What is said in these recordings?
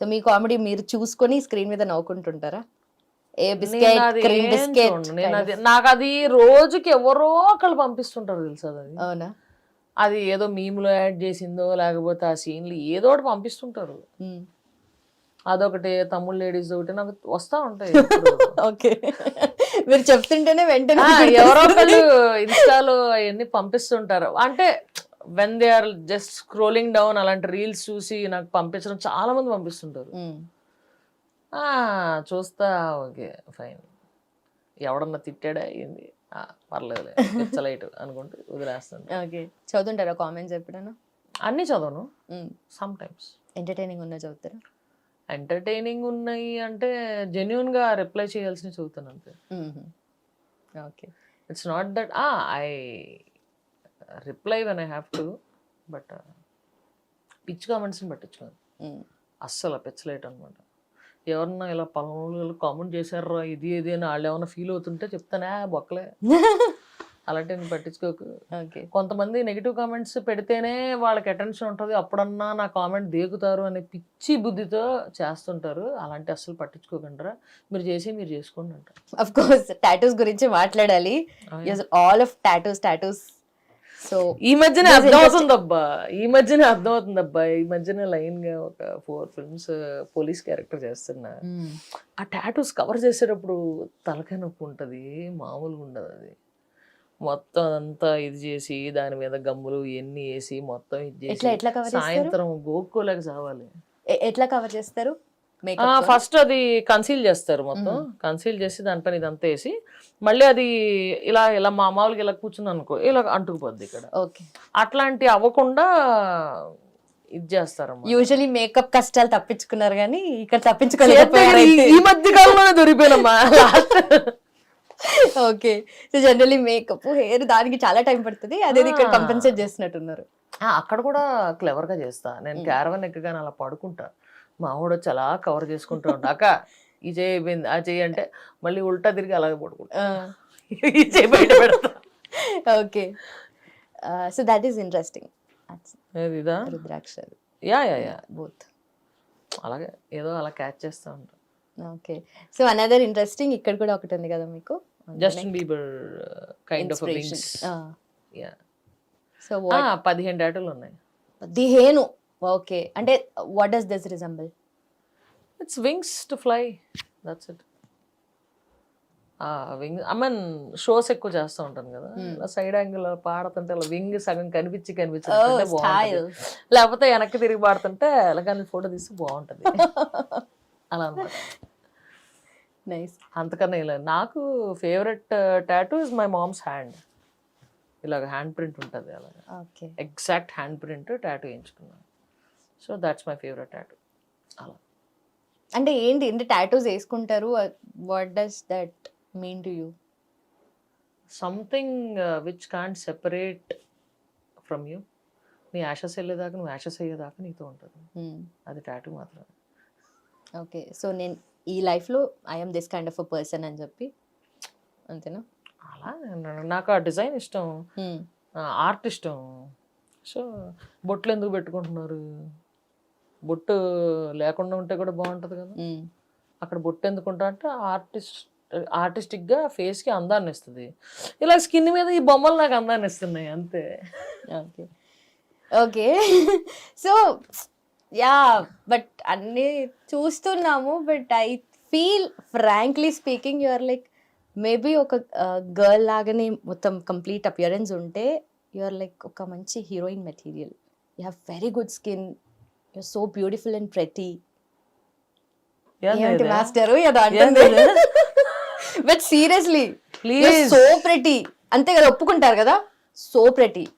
So మీ comedy మీరు చూసుకొని screen మీద నవ్వుకుంటుంటారా? ఏ బిస్కెట్ క్రీమ్ బిస్కెట్. నేను అది నాకు అది రోజుకి ఎవరో ఒకళ్ళు పంపిస్తుంటారు తెలుసా అది? అవునా? అది ఏదో మీములో యాడ్ చేసిందో లేకపోతే ఆ సీన్లు ఏదో ఒకటి పంపిస్తుంటారు. అదొకటి తమ్ముళ్ళు లేడీస్ ఒకటి నాకు వస్తా ఉంటాయి. ఓకే. మీరు చెప్తుంటేనే వెంటనే ఎవరో ఒకళ్ళు ఇన్స్టాలో అవన్నీ పంపిస్తుంటారు. అంటే when they are just scrolling down అలాంటి రీల్స్ చూసి నాకు పంపించడం చాలా మంది పంపిస్తుంటారు. ఆ, చూస్తా ఓకే ఫైన్ ఎవడన్నా తిట్టాడా అయ్యింది పర్లేదులే పిచ్చలైట్ అనుకుంటూ వదిలేస్తాను ఓకే చదువుతుంటారా కామెంట్స్ ఎప్పుడైనా? అన్నీ చదవను. సమ్ టైమ్స్ ఎంటర్టైనింగ్ ఉన్నా చదువుతారా? ఎంటర్టైనింగ్ ఉన్నాయి అంటే జెన్యున్గా రిప్లై చేయాల్సిన చదువుతాను అంతే. Okay it's not that I reply when I have to but pitch కామెంట్స్ని పట్టించుకోను. అస్సలు పిచ్చలేట్ అనమాట. ఎవరన్నా ఇలా పలానా కామెంట్ చేశారా ఇది ఇది అని వాళ్ళు ఏమైనా ఫీల్ అవుతుంటే చెప్తానే బొక్కలే. అలాంటివి పట్టించుకోకు. ఓకే. కొంతమంది నెగిటివ్ కామెంట్స్ పెడితేనే వాళ్ళకి అటెన్షన్ ఉంటుంది అప్పుడన్నా నా కామెంట్ దేకుతారు అనే పిచ్చి బుద్ధితో చేస్తుంటారు. అలాంటి అస్సలు పట్టించుకోకుండా మీరు చేసి మీరు చేసుకోండి అంటారు. అఫ్ కోర్స్ టాటూస్ గురించి మాట్లాడాలి. All of tattoos tattoos so ఈ మధ్యనే is అర్థమవుతుంది అబ్బా ఈ మధ్యనే అర్థమవుతుంది అబ్బా ఈ మధ్యనే లైన్గా ఒక ఫోర్ ఫిల్మ్స్ పోలీస్ క్యారెక్టర్ చేస్తున్నా. ఆ టాటూస్ కవర్ చేసేటప్పుడు తలకాయ నొప్పి ఉంటుంది మామూలుగా ఉండదు అది. మొత్తం అంతా ఇది చేసి దాని మీద గమ్ములు ఎన్ని వేసి మొత్తం ఇది చేసి సాయంత్రం గోక్కోలేక చావాలి. ఎట్లా కవర్ చేస్తారు? ఫస్ట్ అది కన్సీల్ చేస్తారు మొత్తం. కన్సీల్ చేసి దానిపైన ఇదంతా వేసి మళ్ళీ అది ఇలా ఇలా మా మామూలుగా ఇలా కూర్చుని అనుకో ఇలా అంటుకుపోద్ది ఇక్కడ. అట్లాంటి అవ్వకుండా ఇది చేస్తారమ్మా యూజువలీ మేకప్ కష్టాలు తప్పించుకున్నారు కానీ ఇక్కడ తప్పించుకోలేకపోయారు ఈ- మధ్య కాలంలోనే దొరికిపోయినమ్మా. Okay. So generally makeup hair దానికి చాలా టైం పడుతుంది. అదే ఇక్కడ. కంపెన్సేట్ చేస్తున్నట్టున్నారు. అక్కడ కూడా క్లెవర్గా చేస్తా. నేను క్యారవన్ ఎక్కగానే అలా పడుకుంటా. మా ఆవిడ వచ్చి అలా కవర్ చేసుకుంటూ ఉంటా అక్క ఈ చేయి అయిపోయింది. ఆ చేయి అంటే మళ్ళీ ఉల్టా తిరిగి అలాగే పడుకుంటా. ఈ చేయి బయట పెడతా. Okay. So that is interesting rudraksha yeah yeah yeah. Both అలాగే ఏదో అలా క్యాచ్ చేస్తా ఉంటా. ఓకే. సో అనదర్ ఇంట్రెస్టింగ్ ఇక్కడ కూడా ఒకటి ఉంది కదా మీకు? Justin Bieber kind of wings yeah so పదిహేను డాటలు ఉన్నాయి. పదిహేను. ఓకే. అంటే what does this resemble it's wings to fly that's it wing I mean shows ఎక్కువ చేస్తూ ఉంటాను కదా. సైడ్ యాంగిల్ పాడుతుంటే అలా వింగ్ సగం కనిపించి కనిపించి స్టైల్ లేకపోతే వెనక్కి తిరిగి పాడుతుంటే అలాగని ఫోటో తీసి బాగుంటది. అలా అనమాట నైస్ అంతకన్నా ఇలా నాకు favourite tattoo is my mom's hand ఇలాగ హ్యాండ్ ప్రింట్ ఉంటుంది అలాగా. Okay exact hand print tattoo వేయించుకున్నాను. So that's my favourite tattoo. అలా. అంటే ఏంటి అంటే టాటూస్ వేసుకుంటారు? What does that mean to you something which can't separate from you నీ ashes వెళ్ళేదాకా నువ్వు యాషస్ అయ్యేదాకా నీతో ఉంటుంది. అది టాటూ మాత్రం ఓకే సో నేను ఈ లైఫ్లో I'm this kind of a person అని చెప్పి అంతేనా? అలా నాకు ఆ డిజైన్ ఇష్టం. ఆర్ట్ ఇష్టం. సో బొట్లు ఎందుకు పెట్టుకుంటున్నారు? బొట్టు లేకుండా ఉంటే కూడా బాగుంటుంది కదా. అక్కడ బొట్టు ఎందుకుంటా అంటే ఆర్టిస్ట్ ఆర్టిస్టిక్గా ఫేస్కి అందాన్ని ఇస్తుంది. ఇలా స్కిన్ మీద ఈ బొమ్మలు నాకు అందాన్ని ఇస్తున్నాయి అంతే. Okay. Okay. So yeah but అన్నీ చూస్తున్నాము but I feel frankly speaking you are like maybe ఒక గర్ల్ లాగానే మొత్తం కంప్లీట్ అపియరెన్స్ ఉంటే యు ఆర్ లైక్ ఒక మంచి heroine material. You have very good skin you so beautiful and pretty ఏంటి master? But seriously please so pretty అంతే కదా ఒప్పుకుంటారు కదా? సో ప్రెటీ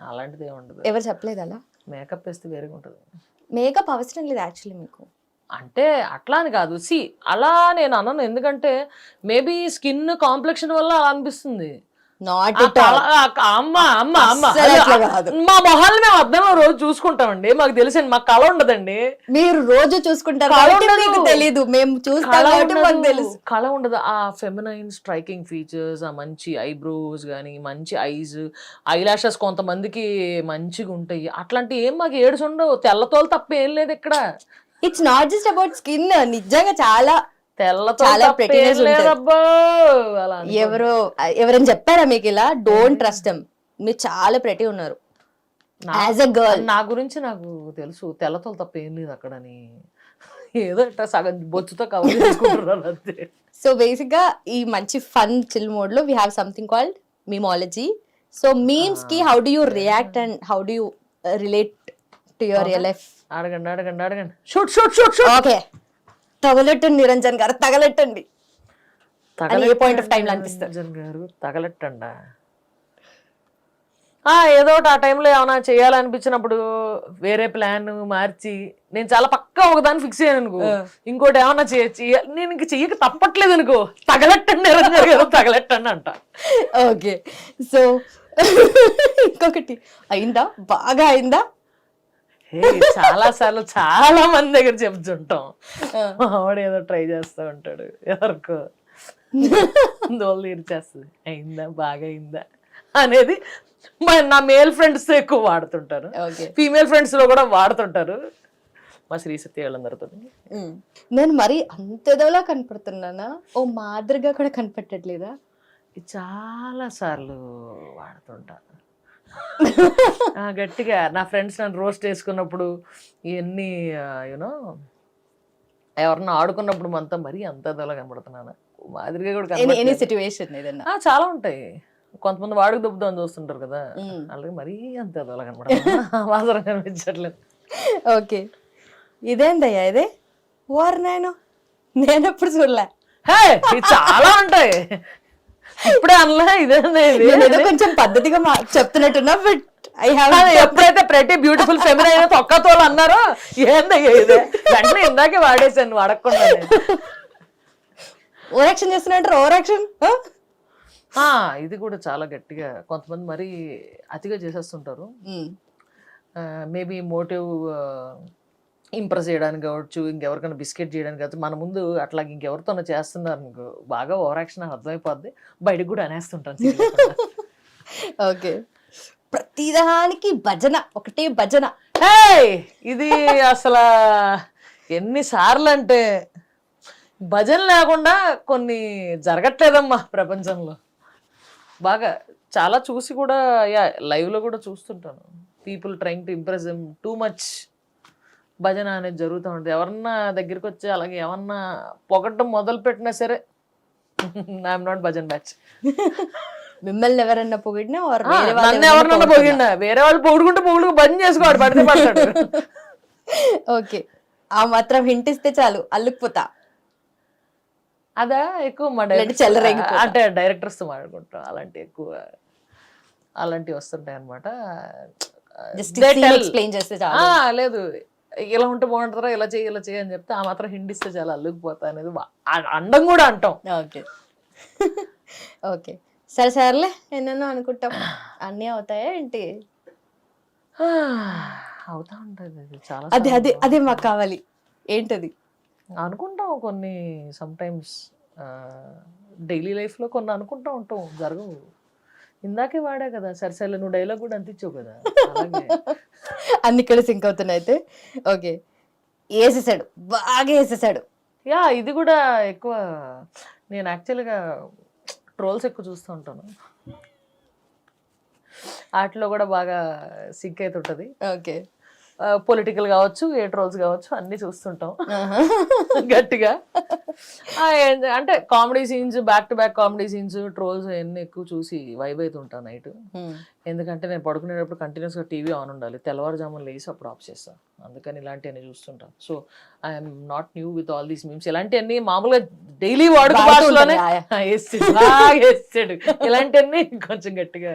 అలాంటిది ఏమి ఉండదు. ఎవరు చెప్పలేదు అలా? మేకప్ వేస్తే వేరేగా ఉంటుంది. మేకప్ అవసరం లేదు యాక్చువల్లీ మీకు. అంటే అట్లా అని కాదు. సి అలా నేను అనను. ఎందుకంటే మేబీ స్కిన్ కాంప్లెక్షన్ వల్ల అలా అనిపిస్తుంది. అమ్మ అమ్మ అమ్మ. మా మొహాలు మేము అద్దంలో రోజు చూసుకుంటామండి. మాకు తెలుసండి మాకు కళ ఉండదండి. మీరు రోజు చూసుకుంటారు తెలీదు. మేము చూస్తాం తెలుసు. కళ ఉండదు. ఆ ఫెమినైన్ స్ట్రైకింగ్ ఫీచర్స్ ఆ మంచి ఐబ్రోస్ కానీ మంచి ఐస్ ఐ లాషెస్ కొంతమందికి మంచిగా ఉంటాయి. అట్లాంటి ఏం మాకు ఏడుసు ఉండవు తెల్లతోలు తప్ప ఏం లేదు ఇక్కడ. It's not just about skin నిజంగా చాలా తెల్లతో. ఎవరో ఎవరైనా చెప్పారా మీకు ఇలా? డోంట్ ట్రస్ట్ మీరు చాలా ప్రెటీ ఉన్నారు. యాజ్ అ గర్ల్ నా గురించి నాకు తెలుసు. తెల్లతోలు తప్ప ఏం లేదు అక్కడని. ఏదో ఇట్లా సగం బొచ్చుతో కవర్ చేసుకుంటున్నాను అంతే. సో బేసిక్గా ఈ మంచి ఫన్ చిల్ మోడ్లో we have something called memeology so మీమ్స్కి how do you react and how do you relate to your real life అడగండి అడగండి అడగండి షూట్ షూట్ షూట్ ఓకే తగలెట్టండి నిరంజన్ గారు తగలెట్టండి. అని ఏ? నిరంజన్ గారు తగలెట్టండా? ఆ, ఏదో ఒకటి ఆ టైంలో ఏమైనా చేయాలనిపించినప్పుడు వేరే ప్లాన్ మార్చి నేను చాలా పక్కా ఒకదాన్ని ఫిక్స్ అయ్యాను అనుకో. ఇంకోటి ఏమన్నా చేయొచ్చు. నేను ఇంక చెయ్యక తప్పట్లేదు అనుకో. తగలెట్టండి నిరంజన్ గారు తగలెట్టండి అంట. ఓకే. సో ఇంకొకటి. అయిందా? బాగా అయిందా? చాలా సార్లు చాలా మంది దగ్గర చెప్తుంటాం. ఆవిడ ఏదో ట్రై చేస్తూ ఉంటాడు. ఎవరికో. దోళ్ళు తీర్చేస్తుంది. అయిందా? బాగా అయిందా? అనేది నా మేల్ ఫ్రెండ్స్ ఎక్కువ వాడుతుంటారు. ఫీమేల్ ఫ్రెండ్స్లో కూడా వాడుతుంటారు. మా శ్రీ సత్య వాళ్ళందరితో. నేను మరి అంత ఎదవలా కనపడుతున్నానా? ఓ మాదిరిగా కూడా కనపట్టట్లేదా చాలా సార్లు వాడుతుంటాను గట్టిగా నా ఫ్రెండ్స్ నన్ను రోస్ట్ వేసుకున్నప్పుడు ఇవన్నీ యూనో ఎవరన్నా ఆడుకున్నప్పుడు మనతో మరీ అంత అదోలా కనబడుతున్నాను. మాదిరిగా కూడా. సిచ్యువేషన్ చాలా ఉంటాయి. కొంతమంది వాడుకు దుబ్బుదాం చూస్తుంటారు కదా. అలాగే మరీ అంత అదోలా కనబడుతున్నా వాసన కనిపించట్లేదు. ఓకే ఇదేందయ్యా ఇదే? ఓర్ నేను? నేను ఎప్పుడు చూడలే చాలా ఉంటాయి. ఇప్పుడే ఇదేంది? ఇది? కొంచెం పద్ధతిగా చెప్తున్నట్టున్నా బట్ ఐ హావ్ ఎప్పుడైతే ప్రతి బ్యూటిఫుల్ ఫెమినైన్ తొక్కతోలు అన్నారో ఏందయ్యా ఇదే? వెంటనే ఇందాకే వాడేసాను వాడకుండా ఓవర్ యాక్షన్ చేస్తున్నట్టు ఓవర్ యాక్షన్ ఇది కూడా చాలా గట్టిగా కొంతమంది మరీ అతిగా చేసేస్తుంటారు. మేబీ మోటివ్ ఇంప్రెస్ చేయడానికి కావచ్చు ఇంకెవరికైనా బిస్కెట్ చేయడానికి కావచ్చు మన ముందు అట్లా ఇంకెవరితోనో చేస్తున్నారు బాగా ఓవర్ యాక్షన్ అర్థమైపోద్ది. బయటకు కూడా అనేస్తుంటాను. ఓకే. ప్రతిదానికి భజన ఒకటే భజన! ఇది అసలు ఎన్నిసార్లు అంటే భజన లేకుండా కొన్ని జరగట్లేదమ్మా ప్రపంచంలో. బాగా చాలా చూసి కూడా యా లైవ్లో కూడా చూస్తుంటాను. People trying to impress too much భజన అనేది జరుగుతూ ఉంటుంది. ఎవరన్నా దగ్గరికి వచ్చి అలాగే ఏమన్నా పొగట్టం మొదలు పెట్టినా సరే ఐఎమ్ నాట్ భజన్ బ్యాచ్ మిమ్మల్ని ఎవరన్నా పొగిడినా నన్ను ఎవరినన్నా పొగిడినా? వేరే వాళ్ళు పొగుడుకుంటే పొగుడు బంద్ చేసుకోవాడు పడితే పడతాడు. ఓకే. ఆ మాత్రం హింట్ ఇస్తే చాలు అల్లుకుపోతా. అదా ఎక్కువ మా చెలరేగిపోతా. అంటే డైరెక్టర్స్తో మాట్లాడుకుంటాం. అలాంటి ఎక్కువ అలాంటివి వస్తుంటాయి అనమాట లేదు. ఇలా ఉంటే బాగుంటుందా ఇలా చేయి ఇలా చేయి అని చెప్తే ఆ మాత్రం హిండిస్తే చాలా అల్లుకుపోతా అనేది అండం కూడా అంటాం. ఓకే. ఓకే. సరే సర్లే ఎన్నెన్నో అనుకుంటాం. అన్నీ అవుతాయా ఏంటి? అవుతా ఉంటుంది. అది చాలా అదే అదే. అదే మాకు కావాలి. ఏంటది? అనుకుంటాం కొన్ని సమ్ టైమ్స్ డైలీ లైఫ్లో కొన్ని అనుకుంటా ఉంటాం. జరగవు. ఇందాకే వాడా కదా సరే సరే నువ్వు డైలాగ్ కూడా అంతించావు కదా. అన్ని ఇక్కడ సింక్ అవుతున్నాయి అయితే ఓకే. వేసేసాడు బాగా వేసేసాడు యా ఇది కూడా ఎక్కువ నేను యాక్చువల్గా ట్రోల్స్ ఎక్కువ చూస్తూ ఉంటాను. వాటిలో కూడా బాగా సింక్ అవుతుంటుంది. ఓకే. పొలిటికల్ కావచ్చు ఏ ట్రోల్స్ కావచ్చు అన్నీ చూస్తుంటాం. గట్టిగా. అంటే comedy scenes back to back comedy scenes trolls అవన్నీ ఎక్కువ చూసి వైబ్ అవుతుంటాను నైట్ ఎందుకంటే నేను పడుకునేటప్పుడు కంటిన్యూస్గా టీవీ ఆన్ ఉండాలి. తెల్లవారుజామున లేసి అప్పుడు ఆఫ్ చేస్తాను అందుకని ఇలాంటివన్నీ చూస్తుంటాను so I'm not new with all these memes ఇలాంటివన్నీ మామూలుగా డైలీ వాడుక వాడుతూ భాషలోనే ఉంటాయి, ఆ, వేస్తాడు బాగా వేస్తాడు ఇలాంటివన్నీ కొంచెం గట్టిగా